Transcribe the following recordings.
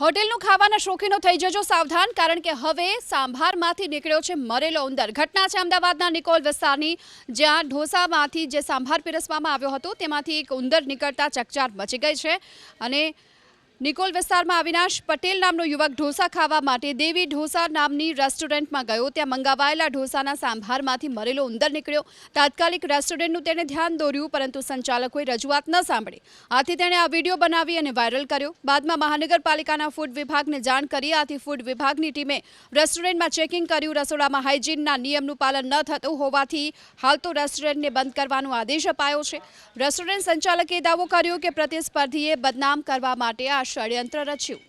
હોટેલનું ખાવાના શોખીનો થઈ જજો સાવધાન, કારણ કે હવે સાંભારમાંથી નીકળ્યો છે મરેલો ઉંદર. ઘટના છે અમદાવાદના નિકોલ વિસ્તારની જ્યાં ઢોસામાંથી જે સાંભાર પીરસવામાં આવ્યો હતો, તેમાંથી એક ઉંદર નીકળતા ચકચાર મચી ગઈ છે. અને નિકોલ વિસ્તારમાં અવિનાશ પટેલ નામનો યુવક ઢોસા ખાવા માટે દેવી ઢોસા નામની રેસ્ટોરન્ટમાં ગયો. ત્યાં મંગાવાયેલા ઢોસાના સાંભારમાંથી મરેલો ઉંદર નીકળ્યો. તાત્કાલિક રેસ્ટોરન્ટનું તેણે ધ્યાન દોર્યું, પરંતુ સંચાલકોએ રજૂઆત ન સાંભળી. આથી તેણે આ વીડિયો બનાવી અને વાયરલ કર્યો. બાદમાં મહાનગરપાલિકાના ફૂડ વિભાગને જાણ કરી. આથી ફૂડ વિભાગની ટીમે રેસ્ટોરન્ટમાં ચેકિંગ કર્યું. રસોડામાં હાઇજીનના નિયમનું પાલન ન થતું હોવાથી હાલ તો રેસ્ટોરન્ટને બંધ કરવાનો આદેશ અપાયો છે. રેસ્ટોરન્ટ સંચાલકે દાવો કર્યો કે પ્રતિસ્પર્ધીએ બદનામ કરવા માટે આ ષડયંત્ર રચ્યું.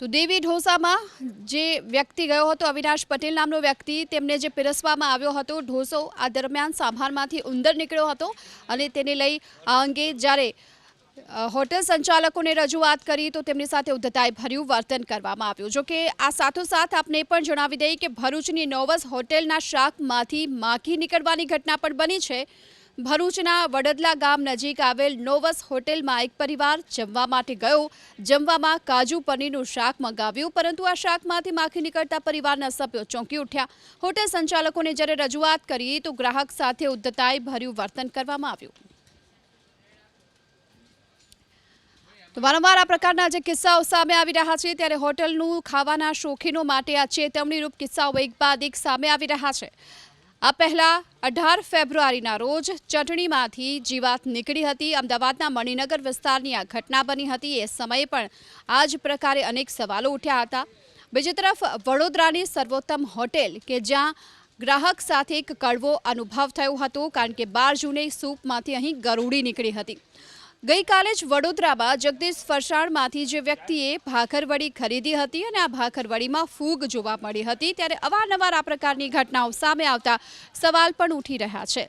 તો દેવી ઢોસામાં જે વ્યક્તિ ગયો હતો, અવિનાશ પટેલ નામનો વ્યક્તિ, તેમને જે પીરસવામાં આવ્યો હતો, ઢોસો આ દરમિયાન સાંભારમાંથી ઉંદર નીકળ્યો હતો અને તેને લઈ આ અંગે જ્યારે હોટેલ સંચાલકોને રજૂઆત કરી, તો તેમની સાથે ઉદ્ધતાએ ભર્યું વર્તન કરવામાં આવ્યું. જોકે આ સાથોસાથ આપને પણ જણાવી દઈએ કે ભરૂચની નોવસ હોટેલના શાકમાંથી માખી નીકળવાની ઘટના પણ બની છે. ભરૂચના વડદલા ગામ નજીક આવેલ નોવસ હોટેલમાં એક પરિવાર જમવા માટે ગયો. જમવામાં કાજુ પનીરનું શાક મંગાવ્યું, પરંતુ આ શાકમાંથી માખી નીકળતા પરિવારના સભ્યો ચોંકી ઉઠ્યા. હોટેલ સંચાલકોને જ્યારે રજૂઆત કરી, તો ગ્રાહક સાથે ઉદ્ધતાએ ભર્યું વર્તન કરવામાં આવ્યું. તો વારંવાર આ પ્રકારના જે કિસ્સાઓ સામે આવી રહ્યા છે, ત્યારે હોટલનું ખાવાના શોખીનો માટે આ ચેતવણીરૂપ કિસ્સાઓ એક બાદ એક સામે આવી રહ્યા છે. આ પહેલાં અઢાર ફેબ્રુઆરીના રોજ ચટણીમાંથી જીવાત નીકળી હતી. અમદાવાદના મણિનગર વિસ્તારની આ ઘટના બની હતી. એ સમયે પણ આ જ પ્રકારે અનેક સવાલો ઉઠ્યા હતા. બીજી તરફ વડોદરાની સર્વોત્તમ હોટેલ કે જ્યાં ગ્રાહક સાથે એક કડવો અનુભવ થયો હતો, કારણ કે બાર જૂને સૂપમાંથી અહીં ગરુડી નીકળી હતી. ગઈકાલે જ વડોદરામાં જગદીશ ફરસાણમાંથી જે વ્યક્તિએ ભાખરવડી ખરીદી હતી અને આ ભાખરવડીમાં ફૂગ જોવા મળી હતી, ત્યારે અવારનવાર આ પ્રકારની ઘટનાઓ સામે આવતા સવાલ પણ ઉઠી રહ્યા છે.